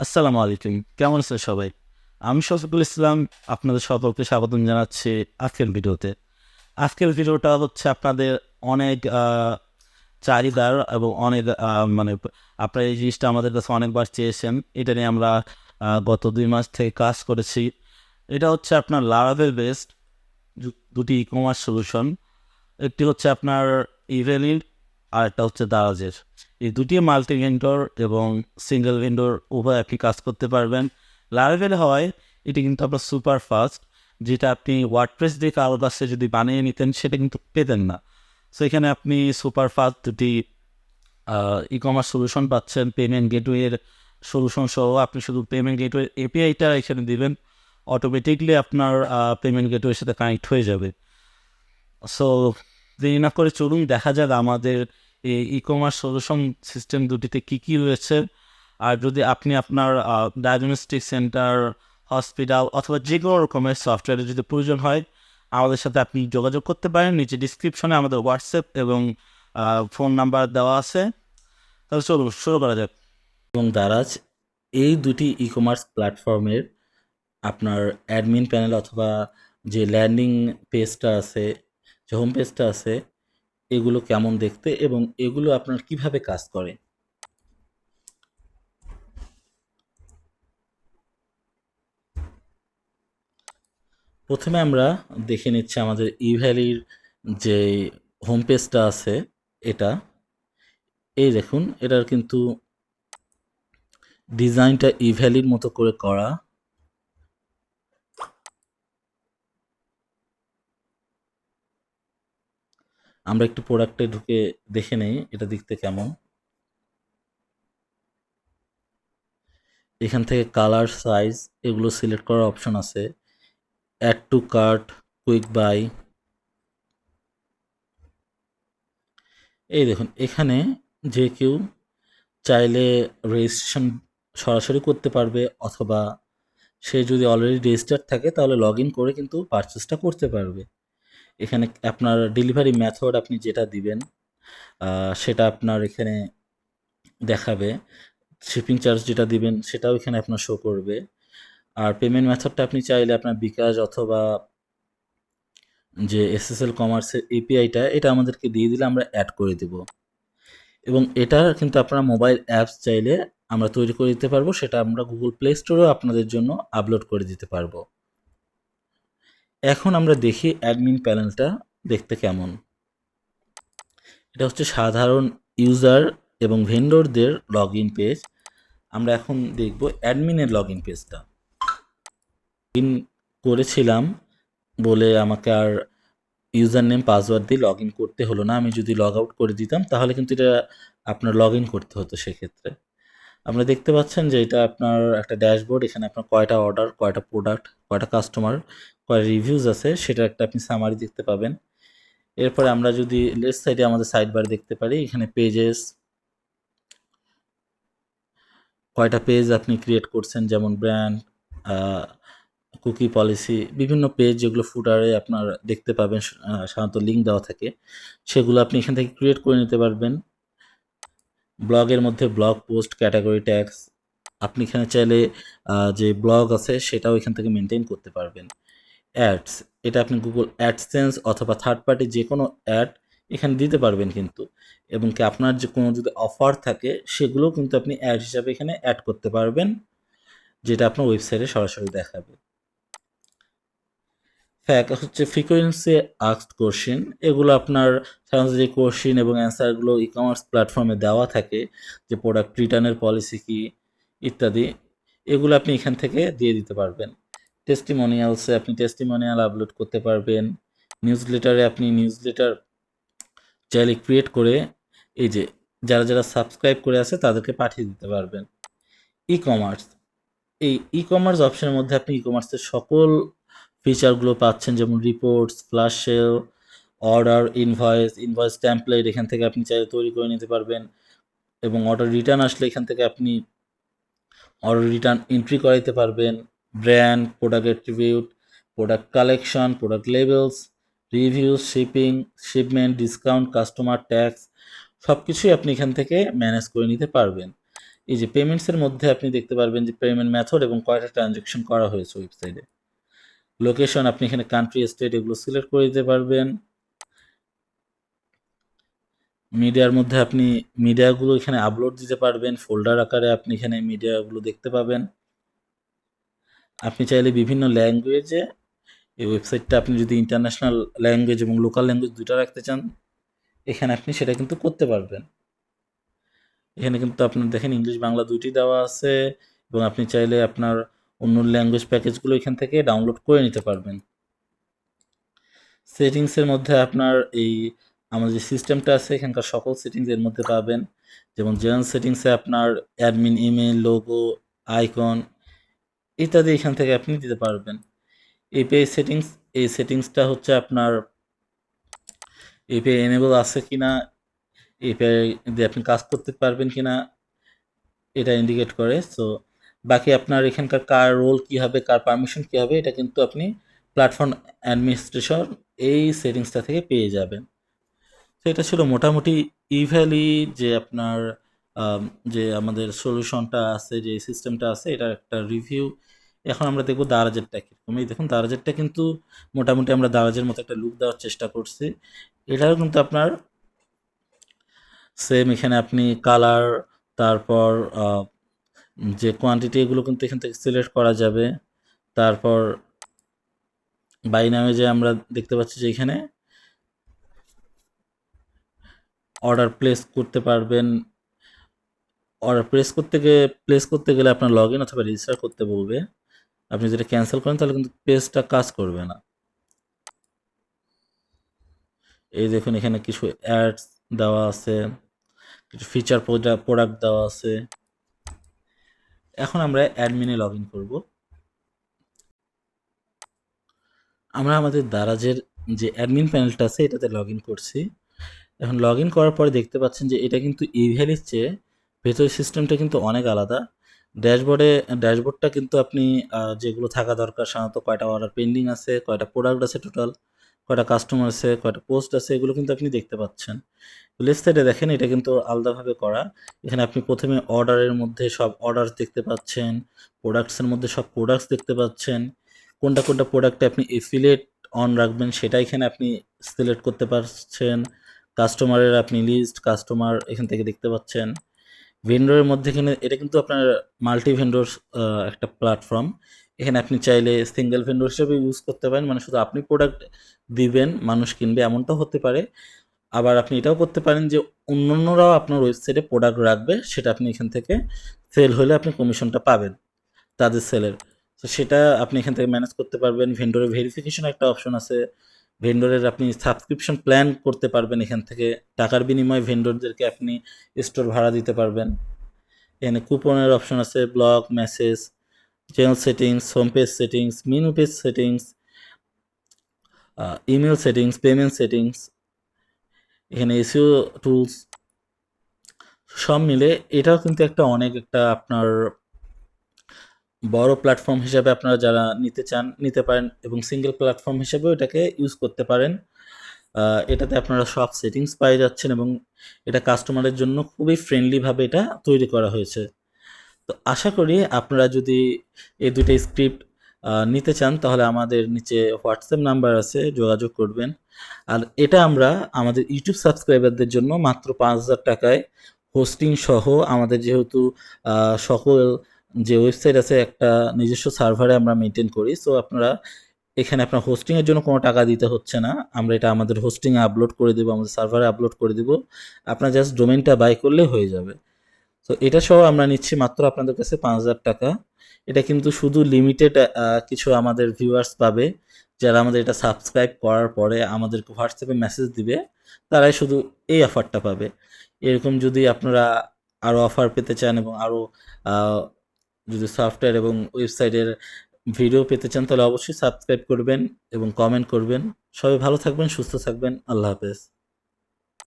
আসসালামু আলাইকুম। কেমন আছেন সবাই? আমি শফিকুল ইসলাম, আপনাদের সকলকে স্বাগতম জানাচ্ছি আজকের ভিডিওতে। আজকের ভিডিওটা হচ্ছে আপনাদের অনেক চাহিদার এবং অনেক মানে আপনারা এই জিনিসটা আমাদের কাছে অনেকবার চেয়েছেন। এটা নিয়ে আমরা গত দুই মাস থেকে কাজ করেছি। এটা হচ্ছে আপনার লারাভেল বেসড দুটি ই কমার্স সলিউশন একটি হচ্ছে আপনার ইভেলির আর একটা হচ্ছে দারাজের এই দুটি মাল্টি ভেন্ডর এবং সিঙ্গেল ভেন্ডর উভয় আপনি কাজ করতে পারবেন। লারাভেল হয়, এটি কিন্তু আপনার সুপার ফাস্ট যেটা আপনি ওয়ার্ডপ্রেস দিয়ে কারোর কাছে যদি বানিয়ে নিতেন, সেটা কিন্তু পেতেন না। সো এখানে আপনি সুপার ফাস্ট দুটি ই কমার্স সলিউশন পাচ্ছেন পেমেন্ট গেটওয়ের সলিউশন সহ। আপনি শুধু পেমেন্ট গেটওয়ে এপিআইটা এখানে দিবেন অটোমেটিকলি আপনার পেমেন্ট গেটওয়ের সাথে কানেক্ট হয়ে যাবে। সো দেরি না করে চলুন, দেখা যাক আমাদের এই ই কমার্স সলিউশন সিস্টেম দুটিতে কী কী রয়েছে? আর যদি আপনি আপনার ডায়াগনস্টিক সেন্টার হসপিটাল অথবা যে কোনো রকমের সফটওয়্যারের যদি প্রয়োজন হয়, আমাদের সাথে আপনি যোগাযোগ করতে পারেন। নিচে ডিসক্রিপশনে আমাদের হোয়াটসঅ্যাপ এবং ফোন নাম্বার দেওয়া আছে। তাহলে চলুন, শুরু করা যাক। এবং দারাজ, এই দুটি ই কমার্স প্ল্যাটফর্মের আপনার অ্যাডমিন প্যানেল অথবা যে ল্যান্ডিং পেজটা আছে, যে হোম পেজটা আছে এগুলো কেমন দেখতে এবং এগুলো আপনার কীভাবে কাজ করে? প্রথমে আমরা দেখে নিচ্ছি আমাদের ইভ্যালির যে হোম পেজটা আছে, এটা। এই দেখুন, এটার কিন্তু ডিজাইনটা ইভ্যালির মতো করে করা। আমরা একটু প্রোডাক্টে ঢুকে দেখে নেই, এটা দেখতে কেমন। এখান থেকে কালার সাইজ এগুলো সিলেক্ট করার অপশন আছে। Add to cart quick buy এই দেখুন, এখানে যে কেউ চাইলে রেজিস্ট্রেশন সরাসরি করতে পারবে, অথবা সে যদি অলরেডি রেজিস্টার থাকে, তাহলে লগ ইন করে কিন্তু পারচেসটা করতে পারবে। এখানে আপনার ডেলিভারি মেথড আপনি যেটা দিবেন সেটা আপনার এখানে দেখাবে। শিপিং চার্জ যেটা দিবেন, সেটাও এখানে আপনার শো করবে। আর পেমেন্ট মেথডটা আপনি চাইলে আপনার বিকাশ অথবা যে এসএসএল কমার্সের এপিআইটা এটা আমাদেরকে দিয়ে দিলে আমরা অ্যাড করে দেব। এবং এটা কিন্তু আপনারা মোবাইল অ্যাপস চাইলে আমরা তৈরি করে দিতে পারব, সেটা আমরা গুগল প্লে স্টোরেও আপনাদের জন্য আপলোড করে দিতে পারব। এখন আমরা দেখি অ্যাডমিন প্যানেলটা দেখতে কেমন। এটা হচ্ছে সাধারণ ইউজার এবং ভেন্ডরদের লগ ইন পেজ আমরা এখন দেখব অ্যাডমিনের লগ ইন পেজটা ইন করেছিলাম বলে আমাকে আর ইউজার নেম পাসওয়ার্ড দিয়ে লগ ইন করতে হলো না। আমি যদি লগ আউট করে দিতাম, তাহলে কিন্তু এটা আপনার লগ ইন করতে হতো সেক্ষেত্রে। আপনারা দেখতে পাচ্ছেন যে এটা আপনার একটা ড্যাশবোর্ড এখানে আপনার কয়টা অর্ডার কয়টা প্রোডাক্ট কয়টা কাস্টমার কয়টা রিভিউজ আছে সেটা একটা আপনি সামারি দেখতে পাবেন। এরপরে আমরা যদি লেফট সাইডে আমাদের সাইড বার দেখতে পারি, এখানে পেজেস কয়টা পেজ আপনি ক্রিয়েট করছেন, যেমন ব্র্যান্ড কুকি পলিসি বিভিন্ন পেজ যেগুলো ফুটারে আপনার দেখতে পাবেন সাধারণত লিঙ্ক দেওয়া থাকে, সেগুলো আপনি এখান থেকে ক্রিয়েট করে নিতে পারবেন। ব্লগের মধ্যে ব্লগ, পোস্ট, ক্যাটাগরি ট্যাক্স, আপনি এখানে চাইলে যে ব্লগ আছে সেটাও এখান থেকে মেনটেন করতে পারবেন। অ্যাডস, এটা আপনি গুগল অ্যাডসেন্স অথবা থার্ড পার্টি যে কোনো অ্যাড এখানে দিতে পারবেন কিন্তু। এবং কি আপনার যে কোনো যদি অফার থাকে, সেগুলোও কিন্তু আপনি অ্যাড হিসাবে এখানে অ্যাড করতে পারবেন, যেটা আপনার ওয়েবসাইটে সরাসরি দেখাবে। ফ্যাক হচ্ছে ফ্রিকোয়েন্সি আস্কড কোশ্চেন এগুলো আপনার সাধারণত যে কোশ্চেন এবং অ্যান্সারগুলো ই কমার্স প্ল্যাটফর্মে দেওয়া থাকে, যে প্রোডাক্ট রিটার্নের পলিসি কি, ইত্যাদি, এগুলো আপনি এখান থেকে দিয়ে দিতে পারবেন। টেস্টিমোনিয়ালসে আপনি টেস্টিমোনিয়াল আপলোড করতে পারবেন নিউজ লেটারে আপনি নিউজ লেটার চাইলে ক্রিয়েট করে এই যে যারা যারা সাবস্ক্রাইব করে আছে তাদেরকে পাঠিয়ে দিতে পারবেন। ই কমার্স এই ই কমার্স অপশনের মধ্যে আপনি ই কমার্সের সকল ফিচারগুলো পাচ্ছেন, যেমন reports flash sale order invoice invoice template এখান থেকে আপনি চাইলে তৈরি করে নিতে পারবেন। এবং অর্ডার রিটার্ন আসলে এখান থেকে আপনি অর্ডার রিটার্ন এন্ট্রি করাইতে পারবেন। Brand product attribute product collection product levels reviews shipping shipment discount customer tax সব কিছুই আপনি এখান থেকে ম্যানেজ করে নিতে পারবেন। এই যে পেমেন্টসের মধ্যে আপনি দেখতে পারবেন যে পেমেন্ট মেথড এবং কয়টা ট্রানজ্যাকশন করা হয়েছে ওয়েবসাইটে লোকেশন আপনি এখানে কান্ট্রি স্টেট এগুলো সিলেক্ট করে দিতে পারবেন। মিডিয়ার মধ্যে আপনি মিডিয়াগুলো এখানে আপলোড দিতে পারবেন। ফোল্ডার আকারে আপনি এখানে মিডিয়াগুলো দেখতে পাবেন। আপনি চাইলে বিভিন্ন ল্যাঙ্গুয়েজে এই ওয়েবসাইটটা আপনি যদি ইন্টারন্যাশনাল ল্যাঙ্গুয়েজ এবং লোকাল ল্যাঙ্গুয়েজ দুটো রাখতে চান, এখানে আপনি সেটা কিন্তু করতে পারবেন। এখানে কিন্তু আপনার দেখেন ইংলিশ বাংলা দুইটি দেওয়া আছে এবং আপনি চাইলে আপনার অন্য ল্যাঙ্গুয়েজ প্যাকেজগুলো এখান থেকে ডাউনলোড করে নিতে পারবেন। সেটিংসের মধ্যে আপনার এই, আমাদের যে সিস্টেমটা আছে, এখানকার সকল সেটিংস এর মধ্যে পাবেন। যেমন জেনারেল সেটিংসে আপনার অ্যাডমিন ইমেল লোগো আইকন ইত্যাদি এখান থেকে আপনি দিতে পারবেন। এপিআই সেটিংস এই সেটিংসটা হচ্ছে আপনার এপিআই এনেবল আছে কিনা এপিআই দিয়ে আপনি কাজ করতে পারবেন কি না এটা ইন্ডিকেট করে। সো বাকি আপনার এখানকার কার রোল কী হবে, কার পারমিশন কী হবে, এটা কিন্তু আপনি প্ল্যাটফর্ম অ্যাডমিনিস্ট্রেশন এই সেটিংসটা থেকে পেয়ে যাবেন। তো এটা ছিল মোটামুটি ইভ্যালি যে আপনার যে আমাদের সলিউশনটা আছে, যে সিস্টেমটা আছে, এটার একটা রিভিউ এখন আমরা দেখব দারাজেরটা কীরকম। এই দেখুন, দারাজেরটা কিন্তু মোটামুটি আমরা দারাজের মতো একটা লুক দেওয়ার চেষ্টা করছি। এটাও কিন্তু আপনার সেম এখানে আপনি কালার তারপর যে কোয়ান্টিটি এগুলো কিন্তু এখান থেকে সিলেক্ট করা যাবে। তারপর বাই নামে যে আমরা দেখতে পাচ্ছি যে এখানে অর্ডার প্লেস করতে পারবেন। অর্ডার প্লেস করতে গেলে প্লেস করতে গেলে আপনার লগ ইন অথবা রেজিস্টার করতে বলবে। আপনি যদি ক্যান্সেল করেন তাহলে কিন্তু পেজটা কাজ করবে না। এই দেখুন এখানে কিছু অ্যাডস দেওয়া আছে, কিছু ফিচার প্রোডাক্ট দেওয়া আছে। এখন আমরা অ্যাডমিনে লগ ইন করব। আমরা আমাদের দারাজের যে অ্যাডমিন প্যানেলটা আছে, এটাতে লগ ইন করছি। এখন লগ ইন করার পরে দেখতে পাচ্ছেন যে এটা কিন্তু ইভ্যালির চেয়ে ভেতরের সিস্টেমটা কিন্তু অনেক আলাদা। ড্যাশবোর্ডে, ড্যাশবোর্ডটা কিন্তু আপনি যেগুলো থাকা দরকার, সাধারণত কয়টা অর্ডার পেন্ডিং আছে, কয়টা প্রোডাক্ট আছে টোটাল কয়টা কাস্টমার আছে, কয়টা পোস্ট আছে, এগুলো কিন্তু আপনি দেখতে পাচ্ছেন। লেফট দেখেন, এটা কিন্তু আলাদাভাবে করা। এখানে আপনি প্রথমে অর্ডারের মধ্যে সব অর্ডার দেখতে পাচ্ছেন প্রোডাক্টসের মধ্যে সব প্রোডাক্টস দেখতে পাচ্ছেন। কোনটা কোনটা প্রোডাক্টে আপনি এফিলেট অন রাখবেন, সেটা এখানে আপনি সিলেক্ট করতে পারছেন। কাস্টমারের আপনি লিস্ট কাস্টমার এখান থেকে দেখতে পাচ্ছেন। ভেন্ডরের মধ্যে এখানে, এটা কিন্তু আপনার মাল্টি ভেন্ডর একটা প্ল্যাটফর্ম এখানে আপনি চাইলে সিঙ্গেল ভেন্ডর হিসেবে ইউজ করতে পারেন। মানে শুধু আপনি প্রোডাক্ট দিবেন, মানুষ কিনবে এমনটাও হতে পারে। আবার আপনি এটাও করতে পারেন যে অন্যান্যরাও আপনার ওয়েবসাইটে প্রোডাক্ট রাখবে, সেটা আপনি এখান থেকে সেল হলে আপনি কমিশনটা পাবেন তাদের সেলের তো সেটা আপনি এখান থেকে ম্যানেজ করতে পারবেন। ভেন্ডরের ভেরিফিকেশন একটা অপশন আছে। ভেন্ডরের আপনি সাবস্ক্রিপশন প্ল্যান করতে পারবেন এখান থেকে। টাকার বিনিময়ে ভেন্ডরদেরকে আপনি স্টোর ভাড়া দিতে পারবেন। এখানে কুপনের অপশন আছে blog message channel settings home page settings menu page settings email settings payment settings এখানে এসিও টুলস সব মিলে এটাও কিন্তু একটা অনেক একটা আপনার বড় প্ল্যাটফর্ম হিসাবে আপনারা যারা নিতে চান, নিতে পারেন এবং সিঙ্গেল প্ল্যাটফর্ম হিসাবেও এটাকে ইউজ করতে পারেন। এটাতে আপনারা সব সেটিংস পেয়ে যাচ্ছেন এবং এটা কাস্টমারের জন্য খুবই ফ্রেন্ডলিভাবে এটা তৈরি করা হয়েছে। তো আশা করি আপনারা যদি এই দুইটা স্ক্রিপ্ট নিতে চান, তাহলে আমাদের নিচে হোয়াটসঅ্যাপ নাম্বার আছে, যোগাযোগ করবেন। আর এটা আমরা আমাদের ইউটিউব সাবস্ক্রাইবারদের জন্য মাত্র পাঁচ হাজার টাকায় হোস্টিং সহ আমাদের যেহেতু সকল যে ওয়েবসাইট আছে একটা নিজস্ব সার্ভারে আমরা মেনটেন করি। সো আপনারা এখানে আপনার হোস্টিংয়ের জন্য কোনো টাকা দিতে হচ্ছে না। আমরা এটা আমাদের হোস্টিংয়ে আপলোড করে দেবো, আমাদের সার্ভারে আপলোড করে দেবো। আপনার জাস্ট ডোমেনটা বাই করলে হয়ে যাবে। তো এটা সহ আমরা নিচ্ছি মাত্র আপনাদের কাছে পাঁচ হাজার টাকা। এটা কিন্তু শুধু লিমিটেড কিছু আমাদের ভিউয়ার্স পাবে। যারা আমাদের এটা সাবস্ক্রাইব করার পরে আমাদেরকে হোয়াটসঅ্যাপে মেসেজ দিবে, তারাই শুধু এই অফারটা পাবে। এরকম যদি আপনারা আরও অফার পেতে চান এবং আরও যদি সফটওয়্যার এবং ওয়েবসাইটের ভিডিও পেতে চান, তাহলে অবশ্যই সাবস্ক্রাইব করবেন এবং কমেন্ট করবেন। সবাই ভালো থাকবেন, সুস্থ থাকবেন। আল্লাহ হাফেজ।